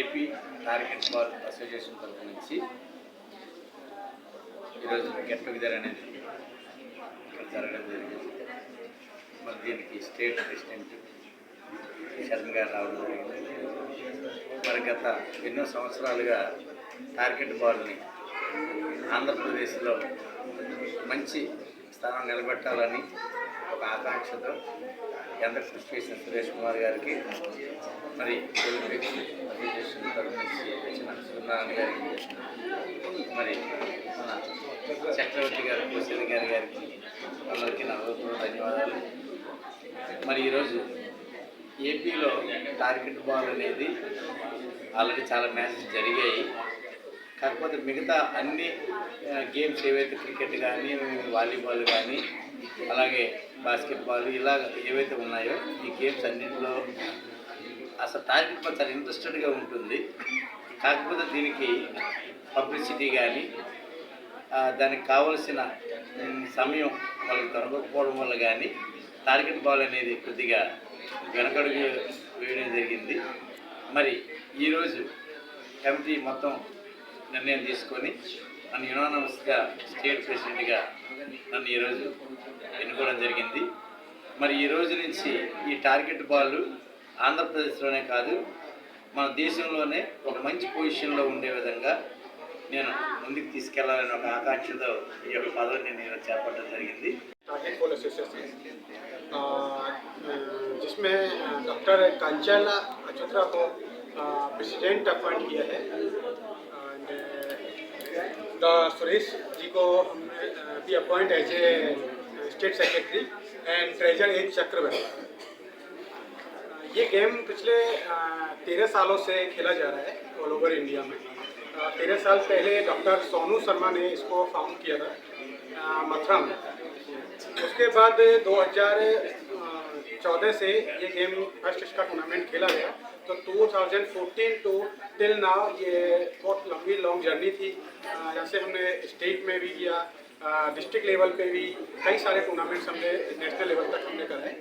AP target ball association తరఫు నుంచి ఈరోజు గెట్ టుగెదర్ అనేది ఇక్కడ జరగడం జరిగింది. మరి దీనికి స్టేట్ ప్రెసిడెంట్ శరణ్ గారు రావడం జరిగింది. మరి గత ఎన్నో సంవత్సరాలుగా టార్గెట్ బాల్ని ఆంధ్రప్రదేశ్లో మంచి స్థానం నిలబెట్టాలని ఒక ఎంత కృషి చేసిన సురేష్ కుమార్ గారికి మరి ఒలింపిక్స్ గారికి మరి మన చక్రవర్తి గారు కోసేది గారి గారికి అందరికీ నా ధన్యవాదాలు. మరి ఈరోజు ఏపీలో టార్గెట్ బాల్ అనేది ఆల్రెడీ చాలా మ్యాచెస్ జరిగాయి. కాకపోతే మిగతా అన్ని గేమ్స్ ఏవైతే క్రికెట్ కానీ వాలీబాల్ కానీ అలాగే బాస్కెట్బాల్ ఇలా ఏవైతే ఉన్నాయో ఈ గేమ్స్ అన్నింటిలో అసలు టార్గెట్ బాల్ చాలా ఇంట్రెస్టెడ్గా ఉంటుంది. కాకపోతే దీనికి పబ్లిసిటీ కానీ దానికి కావలసిన సమయం వాళ్ళకి దొరకకపోవడం వల్ల కానీ టార్గెట్ బాల్ అనేది కొద్దిగా వెనకడుగు వేయడం జరిగింది. మరి ఈరోజు కమిటీ మొత్తం నిర్ణయం తీసుకొని నన్ను యునానమస్గా స్టేట్ ప్రెసిడెంట్గా నన్ను ఈరోజు ఎన్నుకోవడం జరిగింది మరి ఈ రోజు నుంచి ఈ టార్గెట్ బాల్ ఆంధ్రప్రదేశ్లోనే కాదు మన దేశంలోనే ఒక మంచి పొజిషన్లో ఉండే విధంగా నేను ముందుకు తీసుకెళ్లాలని ఒక ఆకాంక్షతో ఈ యొక్క పదవిని నేను చేపట్టడం జరిగింది टारगेट बॉल एसोसिएशन अ, जिसमें डॉक्टर कंचन अचोत्रा को प्रेसिडेंट अपॉइंट किया है एंड द सुरेश जी को हमने भी appoint as a state secretary and treasurer as Chakravarti ये गेम पिछले तेरह सालों से खेला जा रहा है ऑल ओवर इंडिया में। तेरह साल पहले डॉक्टर सोनू शर्मा ने इसको फाउंड किया था मथुरा में। उसके बाद 2014 से ये गेम फ़र्स्ट इसका टूर्नामेंट खेला गया। तो 2014 टू टिल नाउ ये बहुत लंबी लॉन्ग जर्नी थी। जैसे हमने स्टेट में भी किया डिस्ट्रिक्ट लेवल पे भी कई सारे टूर्नामेंट्स हमने नेशनल लेवल तक हमने कराए।